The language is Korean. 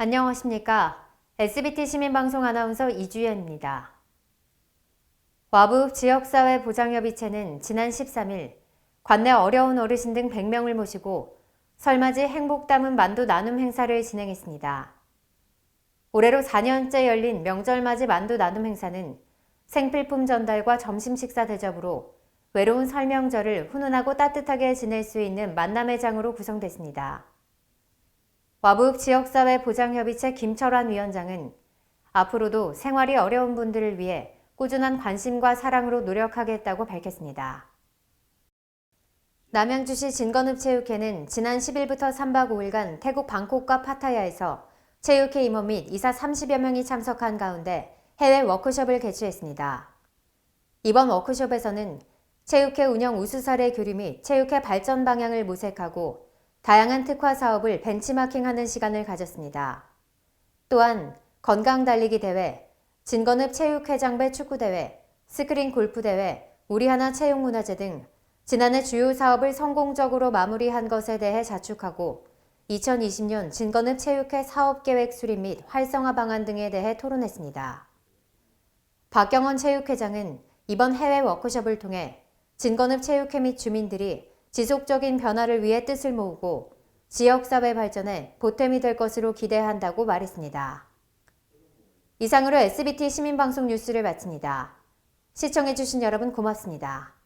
안녕하십니까. SBT 시민방송 아나운서 이주연입니다. 와부 지역사회 보장협의체는 지난 13일 관내 어려운 어르신 등 100명을 모시고 설맞이 행복 담은 만두 나눔 행사를 진행했습니다. 올해로 4년째 열린 명절맞이 만두 나눔 행사는 생필품 전달과 점심 식사 대접으로 외로운 설명절을 훈훈하고 따뜻하게 지낼 수 있는 만남의 장으로 구성됐습니다. 와북 지역사회 보장협의체 김철환 위원장은 앞으로도 생활이 어려운 분들을 위해 꾸준한 관심과 사랑으로 노력하겠다고 밝혔습니다. 남양주시 진건읍 체육회는 지난 10일부터 3박 5일간 태국 방콕과 파타야에서 체육회 임원 및 이사 30여 명이 참석한 가운데 해외 워크숍을 개최했습니다. 이번 워크숍에서는 체육회 운영 우수 사례 교류 및 체육회 발전 방향을 모색하고 다양한 특화 사업을 벤치마킹하는 시간을 가졌습니다. 또한 건강 달리기 대회, 진건읍 체육회장배 축구대회, 스크린 골프대회, 우리하나 체육문화제 등 지난해 주요 사업을 성공적으로 마무리한 것에 대해 자축하고 2020년 진건읍 체육회 사업계획 수립 및 활성화 방안 등에 대해 토론했습니다. 박경원 체육회장은 이번 해외 워크숍을 통해 진건읍 체육회 및 주민들이 지속적인 변화를 위해 뜻을 모으고 지역사회 발전에 보탬이 될 것으로 기대한다고 말했습니다. 이상으로 SBT 시민방송 뉴스를 마칩니다. 시청해주신 여러분 고맙습니다.